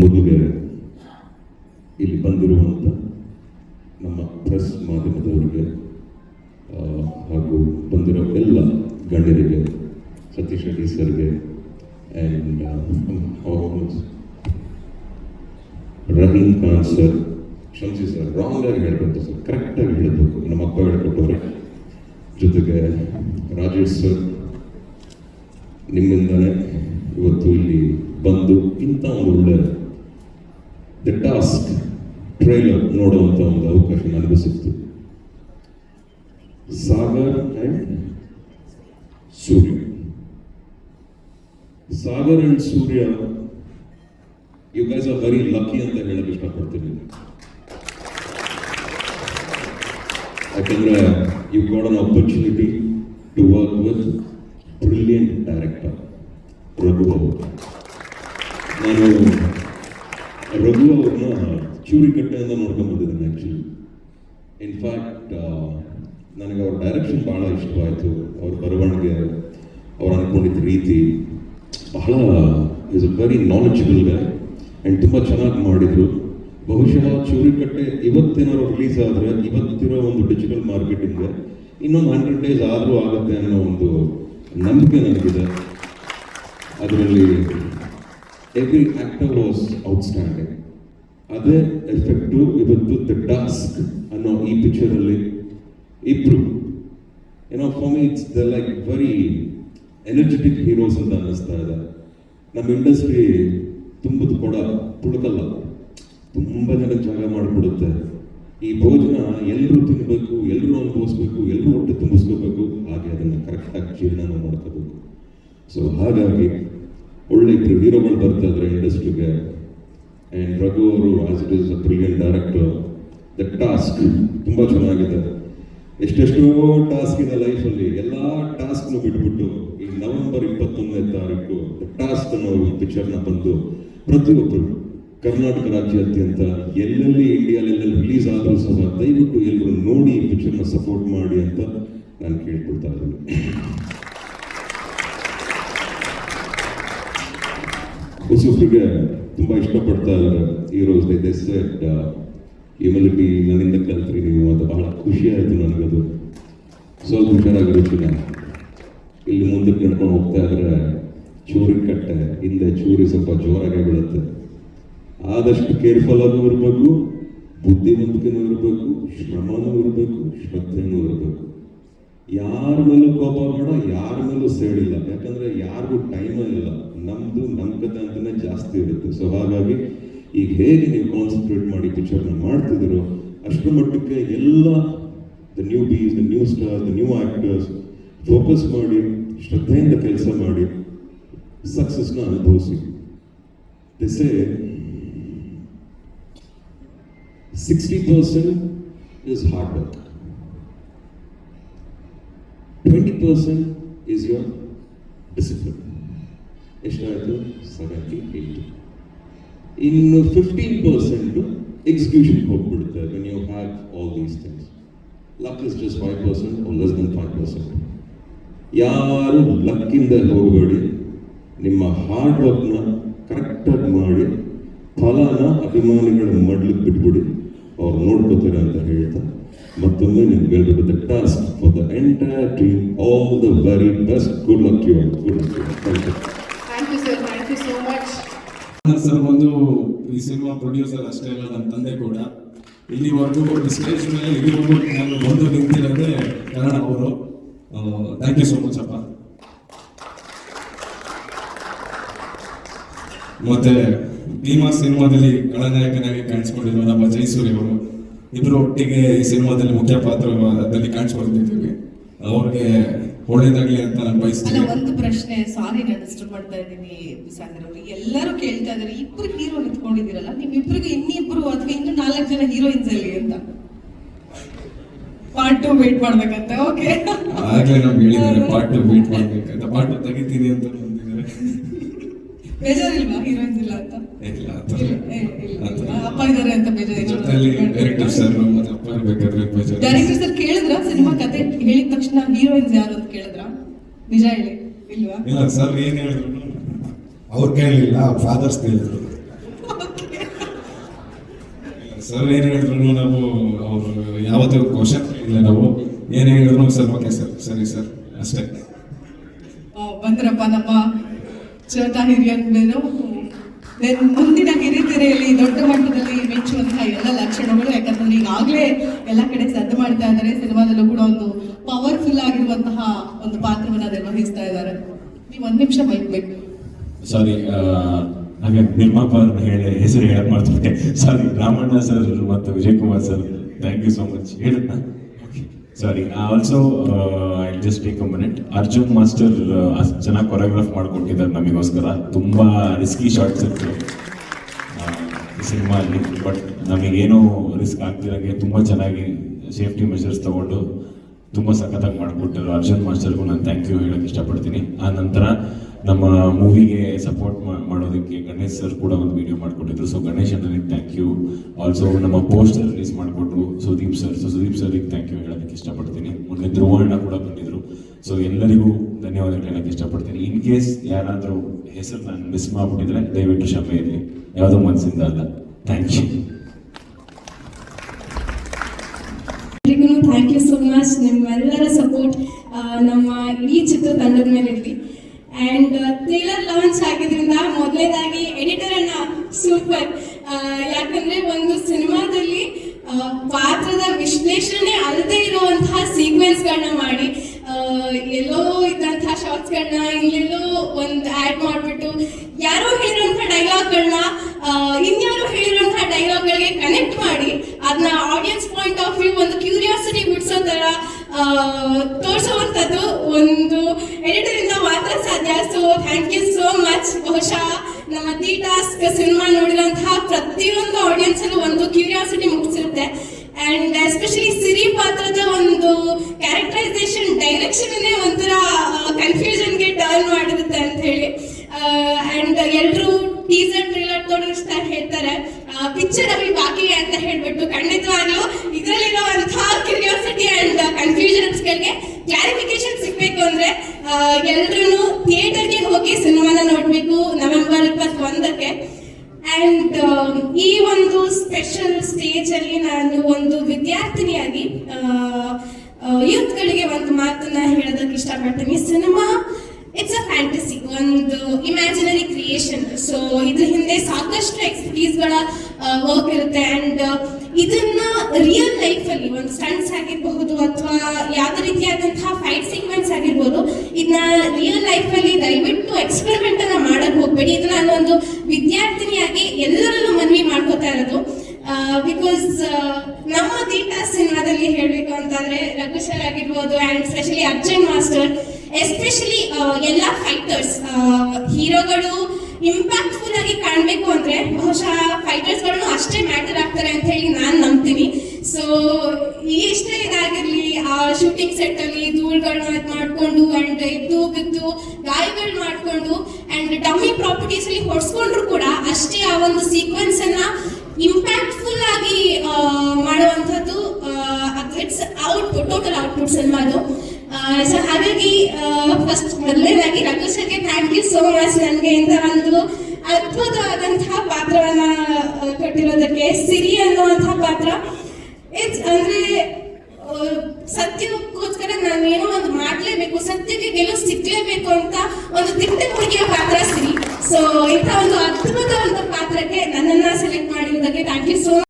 ಮೊದಲಿಗೆ ಇಲ್ಲಿ ಬಂದಿರುವಂಥ ನಮ್ಮ ಪ್ರೆಸ್ ಮಾಧ್ಯಮದವರಿಗೆ ಹಾಗೂ ಬಂದಿರೋ ಎಲ್ಲ ಗಣ್ಯರಿಗೆ, ಸತೀಶ್ ರೆಡ್ಡಿ ಸರ್ಗೆ ಆ್ಯಂಡ್ ರಹೀಮ್ ಖಾನ್ ಸರ್ ಕ್ಷಮಿಸಿ ಸರ್ ರಾಂಗ್ ಆಗಿ ಹೇಳ್ಬೇಕು ಸರ್ ಕರೆಕ್ಟಾಗಿ ಹೇಳಬೇಕು. ನಮ್ಮ ಅಪ್ಪ ಹೇಳ್ಕೊಟ್ಟವ್ರೆ. ಜೊತೆಗೆ ರಾಜೇಶ್ ಸರ್ ನಿಮ್ಮಿಂದಲೇ ಇವತ್ತು ಇಲ್ಲಿ ಬಂದು ಇಂಥ ಒಂದು ಒಳ್ಳೆ ದ ಟಾಸ್ಕ್ ಟ್ರೈಲರ್ ನೋಡುವಂಥ ಒಂದು ಅವಕಾಶ ನನಗೂ ಸಿಕ್ತು. Sagar and Surya. Sagar and Surya you guys are very lucky ಅಂತ ಹೇಳಕ್ ಇಷ್ಟಪಡ್ತೀನಿ. ಯಾಕಂದ್ರೆ you got an opportunity to work with brilliant director Raghu ಅವರು ನಾನು ರಘು ಅವ್ರನ್ನ ಚೂರಿಕಟ್ಟೆಯಿಂದ ನೋಡ್ಕೊಂಡು ಬಂದಿದ್ದೇನೆ ಆ್ಯಕ್ಚುಲಿ ಇನ್ಫ್ಯಾಕ್ಟ್ ನನಗೆ ಅವ್ರ ಡೈರೆಕ್ಷನ್ ಭಾಳ ಇಷ್ಟವಾಯಿತು. ಅವ್ರ ಬರವಣಿಗೆ, ಅವ್ರು ಅಂದ್ಕೊಂಡಿದ್ದ ರೀತಿ. ಬಹಳ is a very knowledgeable guy and ತುಂಬ ಚೆನ್ನಾಗಿ ಮಾಡಿದರು. ಬಹುಶಃ ಚೂರಿಕಟ್ಟೆ ಇವತ್ತೇನಾದ್ರು ರಿಲೀಸ್ ಆದರೆ ಇವತ್ತಿರೋ ಒಂದು ಡಿಜಿಟಲ್ ಮಾರ್ಕೆಟಿಂಗ್ ಇನ್ನೊಂದು ಹಂಡ್ರೆಡ್ ಡೇಸ್ ಆದರೂ ಆಗುತ್ತೆ ಅನ್ನೋ ಒಂದು ನಂಬಿಕೆ ನನಗಿದೆ. ಅದರಲ್ಲಿ ಎವ್ರಿ ಆಕ್ಟರ್ ವಾಸ್ ಔಟ್ಸ್ಟ್ಯಾಂಡಿಂಗ್ ಅದೇ ಎಫೆಕ್ಟು ಇವತ್ತು ದ ಟಾಸ್ಕ್ ಅನ್ನೋ ಈ ಪಿಕ್ಚರಲ್ಲಿ ಇಬ್ರು ಏನೋ for me it's the like very energetic heroes ಅಂತ ಅನ್ನಿಸ್ತಾ ಇದೆ. ನಮ್ಮ ಇಂಡಸ್ಟ್ರಿ ತುಂಬದ ಕೊಡ ತುಳುಕಲ್ಲ ತುಂಬ ಜನ ಜಾಗ ಮಾಡಿಕೊಡುತ್ತೆ. ಈ ಭೋಜನ ಎಲ್ಲರೂ ತಿನ್ನಬೇಕು ಎಲ್ಲರೂ ಅನುಭವಿಸ್ಬೇಕು ಎಲ್ಲರೂ ಹೊಟ್ಟೆ ತುಂಬಿಸ್ಕೋಬೇಕು, ಹಾಗೆ ಅದನ್ನು ಕರೆಕ್ಟಾಗಿ ಜೀರ್ಣನ ಮಾಡ್ಕೋಬೇಕು ಸೊ ಹಾಗಾಗಿ ಒಳ್ಳೆ ಇಬ್ಬರು ಹೀರೋಗಳು ಬರ್ತಾ ಇದ್ದಾರೆ ಇಂಡಸ್ಟ್ರಿಗೆ ಆ್ಯಂಡ್ ರಘು ಅವರು as it is a director The Task ತುಂಬ ಚೆನ್ನಾಗಿದೆ. ಎಷ್ಟೆಷ್ಟೋ ಟಾಸ್ಕ್ ಇದೆ ಲೈಫಲ್ಲಿ ಎಲ್ಲ ಟಾಸ್ಕ್ನು ಬಿಟ್ಬಿಟ್ಟು ಈ ನವೆಂಬರ್ ಇಪ್ಪತ್ತೊಂದನೇ ತಾರೀಕು ದ ಟಾಸ್ಕ್ ಅನ್ನೋ ಪಿಕ್ಚರ್ನ ಬಂದು ಪ್ರತಿಯೊಬ್ಬರು ಕರ್ನಾಟಕ ರಾಜ್ಯಾದ್ಯಂತ ಎಲ್ಲೆಲ್ಲಿ ಇಂಡಿಯಾದಲ್ಲಿ ಎಲ್ಲೆಲ್ಲಿ ರಿಲೀಸ್ ಆದರೂ ಸಹ ದಯವಿಟ್ಟು ಎಲ್ಲರೂ ನೋಡಿ ಈ ಪಿಕ್ಚರ್ನ ಸಪೋರ್ಟ್ ಮಾಡಿ ಅಂತ ನಾನು ಕೇಳ್ಕೊಳ್ತಾ ಇದ್ದೀನಿ. ಹೊಸಬ್ರಿಗೆ ತುಂಬ ಇಷ್ಟಪಡ್ತಾ ಹೀರೋಸ್ ಸೆಟ್ ಹ್ಯೂಮಿಲಿಟಿ ನನ್ನಿಂದ ಕಲ್ತ್ರಿ ನೀವು ಅಂತ ಬಹಳ ಖುಷಿ ಆಯಿತು ನನಗದು ಸ್ವಲ್ಪ ಹುಷಾರಾಗಿರುತ್ತೆ ನಾನು ಇಲ್ಲಿ ಮುಂದಕ್ಕೆ ನಡ್ಕೊಂಡು ಹೋಗ್ತಾ ಇದ್ರೆ ಚೂರಿ ಕಟ್ಟೆ ಹಿಂದೆ ಚೂರಿ ಸ್ವಲ್ಪ ಜೋರಾಗಿ ಬೀಳುತ್ತೆ ಆದಷ್ಟು ಕೇರ್ಫುಲ್ ಆಗೂ ಇರಬೇಕು ಬುದ್ಧಿವಂತಿಕೆನೂ ಇರಬೇಕು ಶ್ರಮನೂ ಇರಬೇಕು ಶ್ರದ್ಧೆನೂ ಇರಬೇಕು ಯಾರ ಮೇಲೂ ಕೋಪ ಬೇಡ ಯಾರ ಮೇಲೂ ಸೇಡಿಲ್ಲ ಯಾಕಂದ್ರೆ ಯಾರಿಗೂ ಟೈಮೇ ಇಲ್ಲ. ನಮ್ದು ನಮ್ಮ ಕತೆ ಅಂತಾನೆ ಜಾಸ್ತಿ ಇರುತ್ತೆ. ಸೊ ಹಾಗಾಗಿ ಈಗ ಹೇಗೆ ನೀವು ಕಾನ್ಸಂಟ್ರೇಟ್ ಮಾಡಿ ಪಿಕ್ಚರ್ನ ಮಾಡ್ತಿದ್ದೀರೋ, ಅಷ್ಟರ ಮಟ್ಟಕ್ಕೆ ಎಲ್ಲ the newbies the new star the new actors focus ಮಾಡಿ, ಶ್ರದ್ಧೆಯಿಂದ ಕೆಲಸ ಮಾಡಿ ಸಕ್ಸಸ್ನ ಅನುಭವಿಸಿ. ದಿಸೆ sixty percent is hard work twenty percent is your discipline ಎಷ್ಟಾಯಿತು ಸೆವೆಂಟಿ ಏಯ್ಟಿ ಇನ್ನು ಫಿಫ್ಟೀನ್ ಪರ್ಸೆಂಟು ಎಕ್ಸಿಕ್ಯೂಷನ್ ಹೋಗ್ಬಿಡುತ್ತೆ when you have all these things luck is just five percent less than five percent ಯಾರು ಲಕ್ಕಿಂದ ಹೋಗಬೇಡಿ ನಿಮ್ಮ ಹಾರ್ಡ್ ವರ್ಕ್ನ ಕರೆಕ್ಟಾಗಿ ಮಾಡಿ. ಫಲನ ಅಭಿಮಾನಿಗಳ ಮಡ್ಲಿಕ್ಕೆ ಬಿಟ್ಬಿಡಿ ಅವ್ರು ನೋಡ್ಕೋತಾರೆ ಅಂತ ಹೇಳ್ತಾ ಮತ್ತೊಮ್ಮೆ ನಿಮ್ಗೆ ಹೇಳ್ಬೇಕು The Task for the entire team all the very best good luck you good luck you thank you thank you sir thank you so much sir ಒಂದು ಈ ಸಿನಿಮಾ ಪ್ರೊಡ್ಯೂಸರ್ ಅಷ್ಟೇ ಅಲ್ಲ ನನ್ನ ತಂದೆ ಕೂಡ. ಇಲ್ಲಿವರೆಗೂ ಒಂದು ಸ್ಟೇಜ್ ಮೇಲೆ ಇಲ್ಲಿವರೆಗೂ ನಾನು ಬಂದು ನಿಂತಿರೋದೇ ಕಾರಣ ಅವರು. ಥ್ಯಾಂಕ್ ಯು ಸೋ ಮಚ್ ಅಪ್ಪ. ಮತ್ತೆ ಭೀಮಾ ಸಿನಿಮಾದಲ್ಲಿ ಖಳನಾಯಕನಾಗಿ ಕಾಣಿಸ್ಕೊಂಡಿರುವ ನಮ್ಮ ಜೈಸೂರಿ ಅವರು ಇಬ್ಬರು ಒಟ್ಟಿಗೆ ಈ ಸಿನಿಮಾದಲ್ಲಿ ಮುಖ್ಯ ಪಾತ್ರದಲ್ಲಿ ಕಾಣಿಸ್ಕೊಂಡಿದ್ದೀವಿ ಅವ್ರಿಗೆ ಒಳ್ಳೇದಾಗ್ಲಿ ಅಂತ ನಾನು ಬಯಸ್ತೀನಿ. ಒಂದು ಪ್ರಶ್ನೆ ಸಾರಿ ನಾನು ಡಿಸ್ಟರ್ಬ್ ಮಾಡ್ತಾ ಇದ್ದೀನಿ ಸಾಗರ್ ಅವರು. ಎಲ್ಲರೂ ಕೇಳ್ತಾ ಇದ್ದಾರೆ ಇಬ್ರು ಹೀರೋ ನಿಂತ್ಕೊಂಡಿದ್ದೀರಲ್ಲ ನಿಮ್ಮಿಬ್ರಿಗೆ ಇನ್ನಿಬ್ರು ಅಥವಾ ಇನ್ನು ನಾಲ್ಕು ಜನ ಹೀರೋಯಿನ್ಸ್ ಅಲ್ಲಿ ಅಂತ? ಪಾರ್ಟ್ ಟು ವೇಟ್ ಮಾಡ್ಬೇಕಂತ ಓಕೆ ಆಗ್ಲೇ ನಮ್ಗೆ ಹೇಳಿದ್ದಾರೆ ಪಾರ್ಟ್ ಟು ವೇಟ್ ಮಾಡ್ಬೇಕಂತ. ಪಾರ್ಟ್ ಟು ತೆಗಿತೀನಿ ಅಂತ ಬಂದಿದ್ದಾರೆ ಬೇಜಾರಿಲ್ವಾ ಹೀರೋಯಿನ್ಸ್ ಇಲ್ಲ ಅಂತ? ಇಲ್ಲ. ಅಪ್ಪ ಇದ್ದಾರೆ ಅಂತ ಜೊತೆಲಿ ಡೈರೆಕ್ಟರ್ ಸರ್ ಮತ್ತೆ ಅಪ್ಪ ಇರ್ಬೇಕಾದ್ರೆ ಬೇಜಾರು. ಡೈರೆಕ್ಟರ್ ಸರ್ ಕೇಳಿದ್ರ? ಸಿನಿಮಾ ಕತೆ ಹೇಳಿದ ತಕ್ಷಣ ಹೀರೋಯಿನ್ಸ್ ಯಾರು ಅಂತ ಕೇಳಿದ್ರ? ನಿಜ ಹೇಳಿ ಇಲ್ವಾ? ಇಲ್ಲ ಸರ್ ಏನ್ ಹೇಳಿದ್ರು? ಅವ್ರು ಕೇಳಲಿಲ್ಲ ಅವ್ರ ಫಾದರ್ಸ್ ಕೇಳಿದ್ರು. ಸರ್ ಏನು ಹೇಳಿದ್ರು ನಾವು ಅವರು ಯಾವತ್ತೂ ಕ್ವಶನ್ ಇಲ್ಲ ನಾವು. ಏನು ಹೇಳಿದ್ರು ಸರ್ ಓಕೆ ಸರ್ ಸರಿ ಸರ್ ಅಷ್ಟೇ. ಬಂದ್ರಪ್ಪ ನಮ್ಮ ಶ್ವೇತಾ ಹಿರಿಯನ್ ದೆನ್ ಮುಂದಿನ ಕಿರಿತೆರೆಯಲ್ಲಿ ದೊಡ್ಡ ಮಟ್ಟದಲ್ಲಿ ಮೆಚ್ಚುವಂತಹ ಎಲ್ಲ ಲಕ್ಷಣಗಳು. ಯಾಕಂದ್ರೆ ಈಗಾಗಲೇ ಎಲ್ಲ ಕಡೆ ಸದ್ದು ಮಾಡ್ತಾ ಇದ್ದಾರೆ. ಸಿನಿಮಾದಲ್ಲೂ ಕೂಡ ಒಂದು ಪವರ್ಫುಲ್ ಆಗಿರುವಂತಹ ಒಂದು ಪಾತ್ರವನ್ನ ನಿರ್ವಹಿಸ್ತಾ ಇದ್ದಾರೆ. ನೀವು ಒಂದ್ ನಿಮಿಷ ಬೈಕ್ಬೇಕು ಸಾರಿ ಹಾಗೆ ಅಂತ ಹೇಳಿ ಹೆಸರು ಹೇಳಕ್ ಮಾಡ್ತಿದ್ದೆ ಸಾರಿ ರಾಮಣ್ಣ ಸರ್ ಮತ್ತು Vijay Kumar sir thank you so much ಹೇಳುತ್ತಾ? Sorry also I just take a minute Arjun master ಅಷ್ಟು ಚೆನ್ನಾಗಿ ಕೊರಿಯೋಗ್ರಾಫ್ ಮಾಡಿಕೊಟ್ಟಿದ್ದಾರೆ ನಮಗೋಸ್ಕರ. ತುಂಬ ರಿಸ್ಕಿ ಶಾರ್ಟ್ಸ್ ಇತ್ತು ಸಿನಿಮಾ ಬಟ್ ನಮಗೇನು ರಿಸ್ಕ್ ಆಗ್ತಿರೋಂಗೆ ತುಂಬ ಚೆನ್ನಾಗಿ ಸೇಫ್ಟಿ ಮೆಷರ್ಸ್ ತಗೊಂಡು ತುಂಬ ಸಖತ್ತಾಗಿ ಮಾಡಿಕೊಟ್ಟರು ಅರ್ಜುನ್ ಮಾಸ್ಟರ್ಗೂ ನಾನು ಥ್ಯಾಂಕ್ ಯು ಹೇಳೋಕ್ಕೆ ಇಷ್ಟಪಡ್ತೀನಿ. ಆ ನಂತರ ನಮ್ಮ ಮೂವಿಗೆ ಸಪೋರ್ಟ್ ಮಾಡೋದಕ್ಕೆ ಗಣೇಶ್ ಸರ್ ಕೂಡ ಒಂದು ವಿಡಿಯೋ ಮಾಡಿಕೊಟ್ಟಿದ್ರು. ಸೊ ಗಣೇಶ್ ಅಣ್ಣನಿಗೆ ಥ್ಯಾಂಕ್ ಯು ಆಲ್ಸೋ ನಮ್ಮ ಪೋಸ್ಟರ್ ರಿಲೀಸ್ ಮಾಡಿಕೊಟ್ರು ಸುದೀಪ್ ಸರ್ ಸೊ ಸುದೀಪ್ ಸರ್ಗೆ ಥ್ಯಾಂಕ್ ಯು ಹೇಳೋದಕ್ಕೆ ಇಷ್ಟಪಡ್ತೀನಿ. ಮೊನ್ನೆ ಧ್ರುವ ಅಣ್ಣ ಕೂಡ ಬಂದಿದ್ರು. ಸೊ ಎಲ್ಲರಿಗೂ ಧನ್ಯವಾದಗಳು ಹೇಳೋಕ್ಕೆ ಇಷ್ಟಪಡ್ತೀನಿ. ಇನ್ ಕೇಸ್ ಯಾರಾದರೂ ಹೆಸರು ನಾನು ಮಿಸ್ ಮಾಡಿಬಿಟ್ಟಿದ್ರೆ ದಯವಿಟ್ಟು ಕ್ಷಮೆ ಇರಲಿ. ಯಾವುದೋ ಮನಸ್ಸಿಂದ ಅಲ್ಲ. Thank you thank you so much ನಿಮ್ಮೆಲ್ಲರ ಸಪೋರ್ಟ್ ನಮ್ಮ ಇಡೀ ಚಿತ್ರತಂಡದ ಮೇಲೆ ಇರಲಿ. ಆ್ಯಂಡ್ ಟ್ರೇಲರ್ ಲಾಂಚ್ ಆಗಿದ್ರಿಂದ ಮೊದಲನೇದಾಗಿ ಎಡಿಟರ್ ಅನ್ನ ಸೂಪರ್ ಯಾಕಂದ್ರೆ ಒಂದು ಸಿನಿಮಾದಲ್ಲಿ ಪಾತ್ರದ ವಿಶ್ಲೇಷಣೆ ಅಲ್ಲದೆ ಇರುವಂತಹ ಸೀಕ್ವೆನ್ಸ್ ಗಳನ್ನ ಮಾಡಿ ಎಲ್ಲೋ ಇದ್ದಂತಹ ಶಾರ್ಟ್ಸ್ ಗಳನ್ನ ಇಲ್ಲೆಲ್ಲೋ ಒಂದು ಆಡ್ ಮಾಡ್ಬಿಟ್ಟು, ಯಾರೋ ಹೇಳಿರುವಂತಹ ಡೈಲಾಗ್ಗಳನ್ನ ಇನ್ಯಾರೋ ಹೇಳಿರುವಂತಹ ಡೈಲಾಗ್ಗಳಿಗೆ ಕನೆಕ್ಟ್ ಮಾಡಿ ಅದನ್ನ ಆಡಿಯನ್ಸ್ ಪಾಯಿಂಟ್ ಆಫ್ ವ್ಯೂ ಒಂದು ಕ್ಯೂರಿಯಾಸಿಟಿ ಬಿಡಿಸೋ ತರ ತೋರಿಸುವಂಥದ್ದು ಒಂದು ಎಡಿಟರ್ ಇಂದ ಮಾತ್ರ ಸಾಧ್ಯ so thank you so much ಬಹುಶಃ ನಮ್ಮ ದಿ ಟಾಸ್ಕ್ ಸಿನಿಮಾ ನೋಡಿರುವಂತಹ ಪ್ರತಿಯೊಂದು ಆಡಿಯನ್ಸ್ ಅಲ್ಲೂ ಒಂದು ಕ್ಯೂರಿಯಾಸಿಟಿ ಮುಗಿಸಿರುತ್ತೆ ಅಂಡ್ ಎಸ್ಪೆಷಲಿ ಸಿರಿ ಪಾತ್ರದ ಒಂದು ಕ್ಯಾರೆಕ್ಟರೈಸೇಷನ್ ಡೈರೆಕ್ಷನ್ ಒಂಥರ ಕನ್ಫ್ಯೂಷನ್ಗೆ ಟರ್ನ್ ಮಾಡಿರುತ್ತೆ ಅಂತ ಹೇಳಿ. ಅಂಡ್ ಎಲ್ಲರೂ ಟೀಸರ್ ಟ್ರೇಲರ್ ತೋರಿಸ್ತಾ ಹೇಳ್ತಾರೆ. ಪಿಕ್ಚರ್ ಅಲ್ಲಿ ಬಾಕಿ ಅಂತ ಹೇಳ್ಬಿಟ್ಟು ಖಂಡಿತವಾಗ್ಲೂ ಇದರಲ್ಲಿರುವಂತಹ ಕ್ಯೂರಿಯಾಸಿಟಿ ಅಂಡ್ ಕನ್ಫ್ಯೂಷನ್ಸ್ಗಳಿಗೆ ಕ್ಲಾರಿಫಿಕೇಶನ್ ಸಿಗ್ಬೇಕು ಅಂದ್ರೆ ಎಲ್ಲರೂ ಥಿಯೇಟರ್ಗೆ ಹೋಗಿ ಸಿನಿಮಾನ ನೋಡಬೇಕು ನವೆಂಬರ್ ಇಪ್ಪತ್ತೊಂದಕ್ಕೆ. ಅಂಡ್ ಈ ಒಂದು ಸ್ಪೆಷಲ್ ಸ್ಟೇಜ್ ಅಲ್ಲಿ ನಾನು ಒಂದು ವಿದ್ಯಾರ್ಥಿನಿಯಾಗಿ ಯೂತ್ಗಳಿಗೆ ಒಂದು ಮಾತನ್ನ ಹೇಳೋದಕ್ಕೆ ಇಷ್ಟಪಡ್ತೀನಿ. ಸಿನಿಮಾ ಇಟ್ಸ್ ಅ ಫ್ಯಾಂಟಸಿ ಒಂದು ಇಮ್ಯಾಜಿನರಿ ಕ್ರಿಯೇಷನ್ ಸೊ ಇದ್ರ ಹಿಂದೆ ಸಾಕಷ್ಟು ಎಕ್ಸ್ಪರ್ಟೀಸ್ಗಳ ವರ್ಕ್ ಇರುತ್ತೆ. ಅಂಡ್ ಇದನ್ನ ರಿಯಲ್ ಲೈಫ್ ಅಲ್ಲಿ, ಒಂದು ಸ್ಟಂಟ್ಸ್ ಆಗಿರಬಹುದು ಅಥವಾ ಯಾವುದೇ ರೀತಿಯಾದಂತಹ ಫೈಟ್ ಸೀಕ್ವೆನ್ಸ್ ಆಗಿರ್ಬೋದು ಇದನ್ನ ರಿಯಲ್ ಲೈಫಲ್ಲಿ ದಯವಿಟ್ಟು ಎಕ್ಸ್ಪೆರಿಮೆಂಟ್ ಅನ್ನ ಮಾಡಕ್ ಹೋಗ್ಬೇಡಿ. ಇದು ನಾನು ಒಂದು ವಿದ್ಯಾರ್ಥಿನಿಯಾಗಿ ಎಲ್ಲರಲ್ಲೂ ಮನವಿ ಮಾಡ್ಕೋತಾ ಇರೋದು. ಬಿಕಾಸ್ ನಮ್ಮ ದೀಟಾ ಸಿನಿಮಾದಲ್ಲಿ ಹೇಳಬೇಕು ಅಂತಂದ್ರೆ ರಘು ಸರ್ ಆಗಿರ್ಬೋದು and specially Arjun master especially ಎಲ್ಲ ಫೈಟರ್ಸ್ ಹೀರೋಗಳು ಇಂಪ್ಯಾಕ್ಟ್ಫುಲ್ ಆಗಿ ಕಾಣಬೇಕು ಅಂದ್ರೆ ಬಹುಶಃ ಫೈಟರ್ಸ್ಗಳು ಅಷ್ಟೇ ಮ್ಯಾಟರ್ ಆಗ್ತಾರೆ ಅಂತ ಹೇಳಿ ನಾನು ನಂಬ್ತೀನಿ. ಸೊ ಎಷ್ಟೇ ಇದಾಗಿರ್ಲಿ, ಆ ಶೂಟಿಂಗ್ ಸೆಟ್ ಅಲ್ಲಿ ಧೂಳ್ಗಳನ್ನ ಮಾಡ್ಕೊಂಡು ಅಂಡ್ ಎದ್ದು ಬಿದ್ದು ಗಾಯಗಳು ಮಾಡ್ಕೊಂಡು ಅಂಡ್ ಡಮ್ಮಿ ಪ್ರಾಪರ್ಟೀಸ್ ಅಲ್ಲಿ ಹೊಡ್ಸ್ಕೊಂಡ್ರು ಕೂಡ ಅಷ್ಟೇ ಆ ಒಂದು ಸೀಕ್ವೆನ್ಸ್ ಅನ್ನ ಇಂಪ್ಯಾಕ್ಟ್ಫುಲ್ ಆಗಿ ಮಾಡುವಂಥದ್ದು ಇಟ್ಸ್ ಔಟ್ಪುಟ್ ಟೋಟಲ್ ಔಟ್ಪುಟ್ ಸಿನಿಮಾದು ಸೊ ಹಾಗಾಗಿ ಫಸ್ಟ್ ಮೊದಲನೇದಾಗಿ ರಘುಶಕ್ಕೆ ಥ್ಯಾಂಕ್ ಯು ಸೋ ಮಚ್ ನನಗೆ ಇಂಥ ಒಂದು ಅದ್ಭುತವಾದಂತಹ ಪಾತ್ರವನ್ನ ಕೊಟ್ಟಿರೋದಕ್ಕೆ, ಸಿರಿ ಅನ್ನುವಂತಹ ಪಾತ್ರ. ಇಟ್ಸ್ ಅಂದ್ರೆ ಸತ್ಯಕ್ಕೋಸ್ಕರ ನಾನು ಏನೋ ಒಂದು ಮಾಡ್ಲೇಬೇಕು, ಸತ್ಯಕ್ಕೆ ಗೆಲುವು ಸಿಗ್ಲೇಬೇಕು ಅಂತ ಒಂದು ತಿಟ್ಟ ಹುಡುಗಿಯ ಪಾತ್ರ ಸಿರಿ. ಸೊ ಇಂಥ ಒಂದು ಅದ್ಭುತವಾದ ಪಾತ್ರಕ್ಕೆ ನನ್ನನ್ನ ಸೆಲೆಕ್ಟ್ ಮಾಡಿರೋದಕ್ಕೆ ಥ್ಯಾಂಕ್ ಯು ಸೋ